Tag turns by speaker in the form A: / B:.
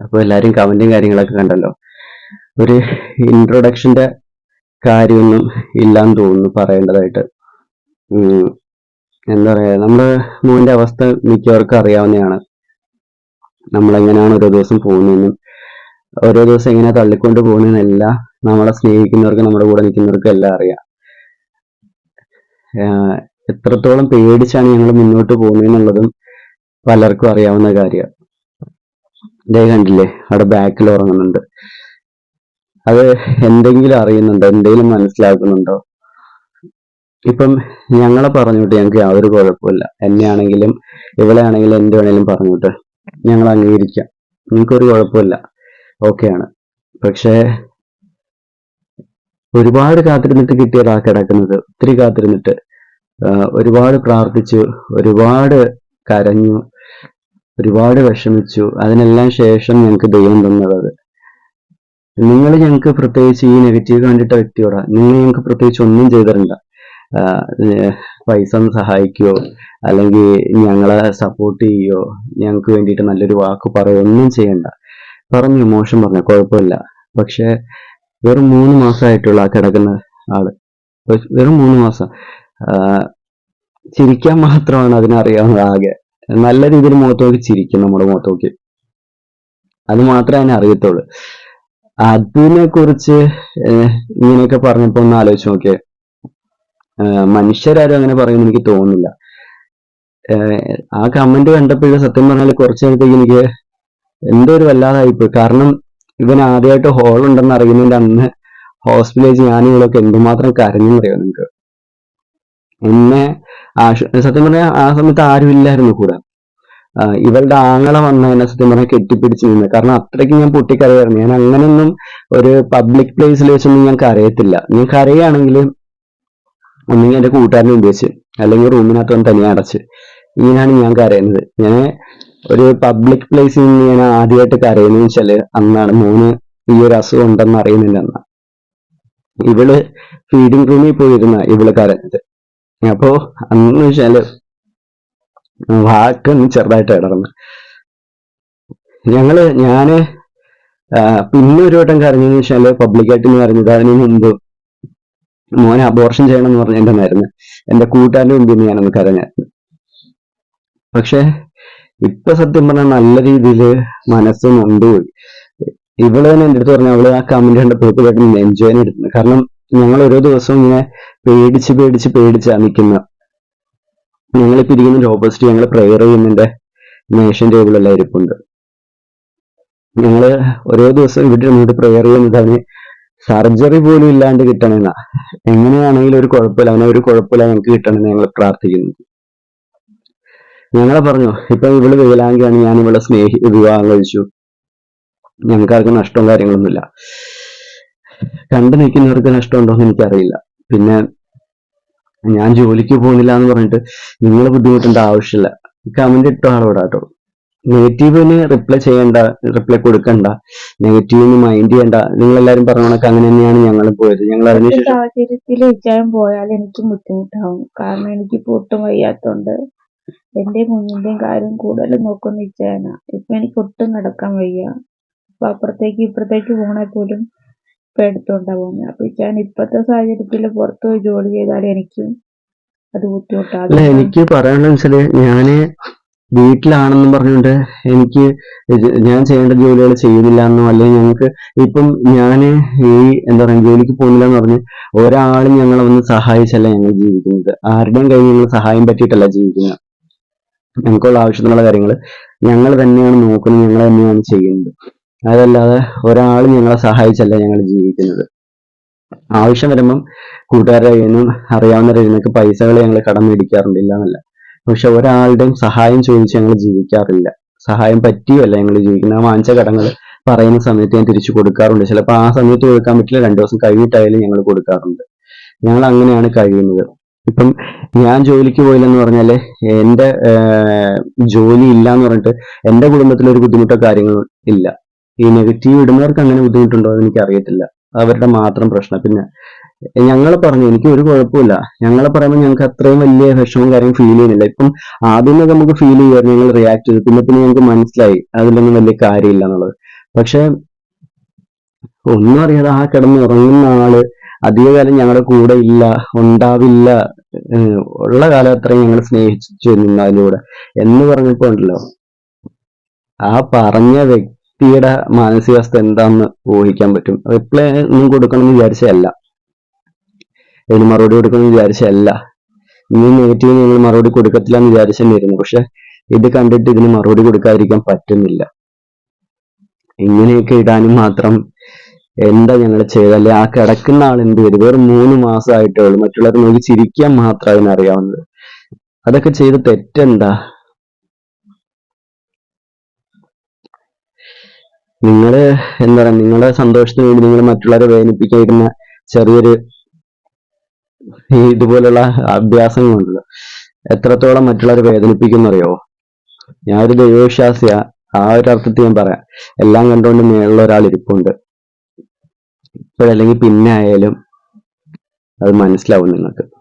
A: അപ്പൊ എല്ലാരും കമന്റും കാര്യങ്ങളൊക്കെ കണ്ടല്ലോ. ഒരു ഇൻട്രൊഡക്ഷന്റെ കാര്യമൊന്നും ഇല്ലാന്ന് തോന്നുന്നു പറയേണ്ടതായിട്ട്. എന്താ പറയാ നമ്മുടെ മോന്റെ അവസ്ഥ മിക്കവർക്കും അറിയാവുന്നതാണ്. നമ്മളെങ്ങനെയാണ് ഓരോ ദിവസം പോകുന്നതെന്നും ഓരോ ദിവസം എങ്ങനെ തള്ളിക്കൊണ്ട് പോകുന്നതെന്നെല്ലാം നമ്മളെ സ്നേഹിക്കുന്നവർക്ക് നമ്മുടെ കൂടെ നിൽക്കുന്നവർക്കും എല്ലാം അറിയാം. എത്രത്തോളം പേടിച്ചാണ് ഞങ്ങൾ മുന്നോട്ട് പോകുന്നതെന്നുള്ളതും പലർക്കും അറിയാവുന്ന കാര്യമാണ് ഇതേ കണ്ടില്ലേ? അവിടെ ബാക്കിൽ ഉറങ്ങുന്നുണ്ട്. അത് എന്തെങ്കിലും അറിയുന്നുണ്ടോ? എന്തെങ്കിലും മനസ്സിലാക്കുന്നുണ്ടോ? ഇപ്പം ഞങ്ങളെ പറഞ്ഞോട്ട് ഞങ്ങൾക്ക് യാതൊരു കുഴപ്പമില്ല എന്നെ ആണെങ്കിലും ഇവളെ ആണെങ്കിലും എന്ത് വേണേലും പറഞ്ഞോട്ട് ഞങ്ങൾ അംഗീകരിക്കാം. നിങ്ങൾക്കൊരു കുഴപ്പമില്ല ഓക്കെയാണ് പക്ഷേ ഒരുപാട് കാത്തിരുന്നിട്ട് കിട്ടിയതാ കിടക്കുന്നത് ഒത്തിരി കാത്തിരുന്നിട്ട് ഒരുപാട് പ്രാർത്ഥിച്ചു ഒരുപാട് കരഞ്ഞു ഒരുപാട് വിഷമിച്ചു. അതിനെല്ലാം ശേഷം ഞങ്ങൾക്ക് ദൈവം തന്നത്. നിങ്ങൾ ഞങ്ങൾക്ക് പ്രത്യേകിച്ച് ഈ നെഗറ്റീവ് കണ്ടിട്ട വ്യക്തിയോടാ. നിങ്ങൾ ഞങ്ങൾക്ക് പ്രത്യേകിച്ച് ഒന്നും ചെയ്തിരണ്ട പൈസ സഹായിക്കുകയോ അല്ലെങ്കിൽ ഞങ്ങളെ സപ്പോർട്ട് ചെയ്യുകയോ ഞങ്ങൾക്ക് വേണ്ടിയിട്ട് നല്ലൊരു വാക്ക് പറയുകയോ ഒന്നും ചെയ്യണ്ട. പറഞ്ഞു മോശം പറഞ്ഞു കുഴപ്പമില്ല. പക്ഷെ വെറും മൂന്ന് മാസമായിട്ടുള്ള ആ കിടക്കുന്ന ആൾ. വെറും മൂന്ന് മാസം. ചിരിക്കാൻ മാത്രമാണ് അതിനറിയാവുന്നത് ആകെ. നല്ല രീതിയിൽ മുഖത്ത് നോക്കി ചിരിക്കും നമ്മുടെ മുഖത്ത് നോക്കി. അത് മാത്രമേ അതിനെ അറിയത്തുള്ളൂ. അതിനെ കുറിച്ച് ഇങ്ങനെയൊക്കെ പറഞ്ഞപ്പോ ഒന്ന് ആലോചിച്ച് നോക്കിയേ. മനുഷ്യരാരും അങ്ങനെ പറയുമെന്ന് എനിക്ക് തോന്നുന്നില്ല. ആ കമന്റ് കണ്ടപ്പോഴും സത്യം പറഞ്ഞാൽ കുറച്ച് നേരത്തേക്ക് എനിക്ക് എന്തോ ഒരു വല്ലാതായിപ്പോയി. കാരണം ഇവൻ ആദ്യമായിട്ട് ഹോൾ ഉണ്ടെന്ന് അറിയുന്നതിന്റെ അന്ന് ഹോസ്പിറ്റലിൽ ഞാൻ ഇവളൊക്കെ എന്തുമാത്രം കരഞ്ഞു അറിയാം നിങ്ങൾക്ക് ആശു സത്യം പറഞ്ഞാൽ ആ സമയത്ത് ആരും ഇല്ലായിരുന്നു കൂടെ. ഇവളുടെ ആങ്ങള എന്നെ സത്യം പറഞ്ഞാൽ കെട്ടിപ്പിടിച്ച് നിന്ന്. കാരണം അത്രയ്ക്ക് ഞാൻ പൊട്ടിക്കരയായിരുന്നു. ഞാൻ അങ്ങനെയൊന്നും ഒരു പബ്ലിക് പ്ലേസിൽ വെച്ചൊന്നും ഞാൻ കരയത്തില്ല. ഞാൻ കരയാണെങ്കിൽ ഒന്നെങ്കിൽ എന്റെ കൂട്ടുകാരനെ ഉപയോഗിച്ച് അല്ലെങ്കിൽ റൂമിനകത്ത് വന്ന് തനിയെ അടച്ച്. ഇങ്ങനെയാണ് ഞാൻ കരയുന്നത്. ഞാൻ ഒരു പബ്ലിക് പ്ലേസിൽ നിന്ന് ഞാൻ ആദ്യമായിട്ട് കരയുന്നത് വെച്ചാൽ അന്നാണ് മോന് ഈ ഒരു അസുഖം ഉണ്ടെന്ന് അറിയുന്നില്ല അന്ന. ഇവൾ ഫീഡിംഗ് റൂമിൽ പോയിരുന്ന ഇവൾ കരഞ്ഞത്. അപ്പോ അന്ന് വെച്ചാൽ വാക്കൊന്ന് ചെറുതായിട്ട് ഇടർന്ന് ഞങ്ങൾ ഞാൻ പിന്നെ ഒരു വട്ടം കരഞ്ഞെന്ന് വെച്ചാൽ പബ്ലിക്കായിട്ട് എന്ന് പറഞ്ഞത് അതിന് മുമ്പ് മോനെ അബോർഷൻ ചെയ്യണം എന്ന് പറഞ്ഞ എന്റെ മരുന്ന് എന്റെ കൂട്ടുകാരന്റെ മുമ്പിൽ നിന്ന് ഞാനൊന്ന് കരഞ്ഞായിരുന്നു. പക്ഷെ ഇപ്പൊ സത്യം പറഞ്ഞാൽ നല്ല രീതിയിൽ മനസ്സ് നൊണ്ടുപോയി ഇവൾ തന്നെ എന്റെ അടുത്ത് പറഞ്ഞു അവൾ ആ കമന്റ് കണ്ടപ്പോൾ കേട്ട് എൻജോയ് എടുത്തു കാരണം ഞങ്ങൾ ഓരോ ദിവസവും ഇങ്ങനെ പേടിച്ച് പേടിച്ച് പേടിച്ച് നിൽക്കുന്ന ഞങ്ങളിപ്പോ ഇരിക്കുന്ന ഒരു ഓപ്പോസിറ്റ് ഞങ്ങൾ പ്രെയർ ചെയ്യുന്നുണ്ട്. നേഷൻ ടേബിളെല്ലാം ഇരിപ്പുണ്ട്. ഞങ്ങൾ ഓരോ ദിവസം ഇവിടെ ഇരുന്നിട്ട് പ്രെയർ ചെയ്യുന്നതാണ് സർജറി പോലും ഇല്ലാണ്ട് കിട്ടണമെന്നാ എങ്ങനെയാണെങ്കിലും ഒരു കുഴപ്പമില്ല. അവനെ ഒരു കുഴപ്പമില്ല നമുക്ക് കിട്ടണമെന്ന് ഞങ്ങൾ പ്രാർത്ഥിക്കുന്നു. ഞങ്ങളെ പറഞ്ഞു ഇപ്പൊ ഇവൾ വേലാങ്കിയാണ് ഞാൻ ഇവളെ സ്നേഹി വിവാഹം കഴിച്ചു. ഞങ്ങൾക്കാർക്കും നഷ്ടവും കാര്യങ്ങളൊന്നുമില്ല. കണ്ടു നിൽക്കുന്നവർക്ക് നഷ്ടമുണ്ടോ എന്ന് എനിക്കറിയില്ല. പിന്നെ ഞാൻ ജോലിക്ക് പോകുന്നില്ല എന്ന് പറഞ്ഞിട്ട് നിങ്ങൾ ബുദ്ധിമുട്ടേണ്ട ആവശ്യമില്ല. കമന്റ് ഇട്ട ആളോടാ കേട്ടോ. നെഗറ്റീവിന് റിപ്ലൈ ചെയ്യണ്ട റിപ്ലൈ കൊടുക്കണ്ട. നെഗറ്റീവിന് മൈൻഡ് ചെയ്യണ്ട. നിങ്ങൾ എല്ലാരും പറഞ്ഞ കണക്ക് അങ്ങനെ തന്നെയാണ് ഞങ്ങൾ പോയത്. ഞങ്ങൾ
B: സാഹചര്യത്തിൽ പോയാൽ എനിക്ക് ബുദ്ധിമുട്ടാവും. കാരണം എനിക്ക് ഒട്ടും വയ്യാത്തോണ്ട്. എന്റെ കുഞ്ഞിന്റെയും കാര്യം കൂടുതൽ നോക്കുന്ന ഇച്ചായനാ ഇപ്പൊ എനിക്ക് ഒട്ടും നടക്കാൻ വയ്യ. അപ്പൊ അപ്പുറത്തേക്ക് ഇപ്പുറത്തേക്ക് പോണേ പോലും ഇപ്പൊ എടുത്തോണ്ടാ പോകുന്നത് ഞാൻ ഇപ്പത്തെ സാഹചര്യത്തിൽ പുറത്തു പോയി ജോലി ചെയ്താൽ എനിക്കും അത് ബുദ്ധിമുട്ടാകും.
A: അല്ല എനിക്ക് പറയാനുള്ള വെച്ചാൽ ഞാൻ വീട്ടിലാണെന്നും പറഞ്ഞുകൊണ്ട് എനിക്ക് ഞാൻ ചെയ്യേണ്ട ജോലികൾ ചെയ്യുന്നില്ല എന്നോ അല്ലെങ്കിൽ ഞങ്ങൾക്ക് ഇപ്പം ഞാൻ ഈ എന്താ പറയാ ജോലിക്ക് പോകുന്നില്ല എന്ന് പറഞ്ഞ് ഒരാളും ഞങ്ങളെ ഒന്ന് സഹായിച്ചല്ല ഞങ്ങൾ ജീവിക്കുന്നത്. ആരുടെയും കയ്യിൽ ഞങ്ങൾ സഹായം പറ്റിയിട്ടല്ല ജീവിക്കുന്നത്. ഞങ്ങൾക്കുള്ള ആവശ്യത്തിനുള്ള കാര്യങ്ങൾ ഞങ്ങൾ തന്നെയാണ് നോക്കുന്നത് ഞങ്ങൾ തന്നെയാണ് ചെയ്യുന്നത്. അതല്ലാതെ ഒരാൾ ഞങ്ങളെ സഹായിച്ചല്ല ഞങ്ങൾ ജീവിക്കുന്നത്. ആവശ്യം വരുമ്പം കൂട്ടുകാരുടെ കയ്യിൽ നിന്നും അറിയാവുന്നവരുടെ നിന്നൊക്കെ പൈസകൾ ഞങ്ങൾ കടം മേടിക്കാറുണ്ട് ഇല്ല എന്നല്ല പക്ഷെ ഒരാളുടെയും സഹായം ചോദിച്ച് ഞങ്ങൾ ജീവിക്കാറില്ല. സഹായം പറ്റിയല്ല ഞങ്ങൾ ജീവിക്കുന്നത്. ആ വാങ്ങിച്ച കടങ്ങൾ പറയുന്ന സമയത്ത് ഞാൻ തിരിച്ചു കൊടുക്കാറുണ്ട്. ചിലപ്പോൾ ആ സമയത്ത് കൊടുക്കാൻ പറ്റില്ല. രണ്ടു ദിവസം കഴിഞ്ഞിട്ടായാലും ഞങ്ങൾ കൊടുക്കാറുണ്ട്. ഞങ്ങൾ അങ്ങനെയാണ് കഴിയുന്നത്. ഇപ്പം ഞാൻ ജോലിക്ക് പോയില്ലെന്ന് പറഞ്ഞാൽ എന്റെ ഏർ, ജോലി ഇല്ല എന്ന് പറഞ്ഞിട്ട് എന്റെ കുടുംബത്തിൽ ഒരു ബുദ്ധിമുട്ടോ കാര്യങ്ങളോ ഇല്ല. ഈ നെഗറ്റീവ് ഇടുന്നവർക്ക് അങ്ങനെ ബുദ്ധിമുട്ടുണ്ടോ എന്ന് എനിക്ക് അറിയത്തില്ല അവരുടെ മാത്രം പ്രശ്നം. പിന്നെ ഞങ്ങളെ പറഞ്ഞു എനിക്ക് ഒരു കുഴപ്പമില്ല ഞങ്ങളെ പറയുമ്പോൾ ഞങ്ങൾക്ക് അത്രയും വലിയ വിഷമവും കാര്യം ഫീൽ ചെയ്യുന്നില്ല. ഇപ്പം ആദ്യമേ നമുക്ക് ഫീൽ ചെയ്യാറ് ഞങ്ങൾ റിയാക്ട് ചെയ്തു. പിന്നെ പിന്നെ ഞങ്ങൾക്ക് മനസ്സിലായി. അതിലൊന്നും വലിയ കാര്യമില്ല എന്നുള്ളത്. പക്ഷെ ഒന്നും അറിയാതെ ആ കിടന്ന് ഉറങ്ങുന്ന ആൾ അധികകാലം ഞങ്ങളുടെ കൂടെ ഇല്ല ഉണ്ടാവില്ല. ഉള്ള കാലം അത്രയും ഞങ്ങൾ സ്നേഹിച്ചു നിന്നതിലൂടെ. എന്ന് പറഞ്ഞപ്പോ ഉണ്ടല്ലോ ആ പറഞ്ഞ വ്യക്തിയുടെ മാനസികാവസ്ഥ എന്താന്ന് ഊഹിക്കാൻ പറ്റും. റിപ്ലൈ ഒന്നും കൊടുക്കണമെന്ന് വിചാരിച്ചതല്ല. അതിന് മറുപടി കൊടുക്കണമെന്ന് വിചാരിച്ചതല്ല. ഇനി നെഗറ്റീവ് നിങ്ങൾ മറുപടി കൊടുക്കത്തില്ല എന്ന് വിചാരിച്ചെന്നിരുന്നു പക്ഷെ ഇത് കണ്ടിട്ട് ഇതിന് മറുപടി കൊടുക്കാതിരിക്കാൻ പറ്റുന്നില്ല. ഇങ്ങനെയൊക്കെ ഇടാനും മാത്രം എന്താ ഞങ്ങൾ ചെയ്തല്ലേ ആ കിടക്കുന്ന ആൾ എന്ത് ചെയ്തു? വെറും മൂന്ന് മാസമായിട്ടേ ഉള്ളൂ. മറ്റുള്ളവർ നോക്കി ചിരിക്കാൻ മാത്രം അതിനറിയാവുന്നത്. അതൊക്കെ ചെയ്ത് തെറ്റെന്താ? നിങ്ങൾ എന്താ പറയാ നിങ്ങളുടെ സന്തോഷത്തിന് വേണ്ടി നിങ്ങൾ മറ്റുള്ളവരെ വേദനിപ്പിക്കുന്ന ചെറിയൊരു ഇതുപോലുള്ള അഭ്യാസങ്ങളുണ്ടല്ലോ. എത്രത്തോളം മറ്റുള്ളവരെ വേദനിപ്പിക്കുന്നറിയോ ഞാൻ ഒരു ദൈവവിശ്വാസിയ. ആ ഒരു അർത്ഥത്തിൽ ഞാൻ പറയാം. എല്ലാം കണ്ടുകൊണ്ട് മേളുള്ള ഒരാൾ ഇരിപ്പുണ്ട്. ഇപ്പോഴല്ലെങ്കിൽ പിന്നെ ആയാലും അത് മനസ്സിലാവും നിങ്ങൾക്ക്.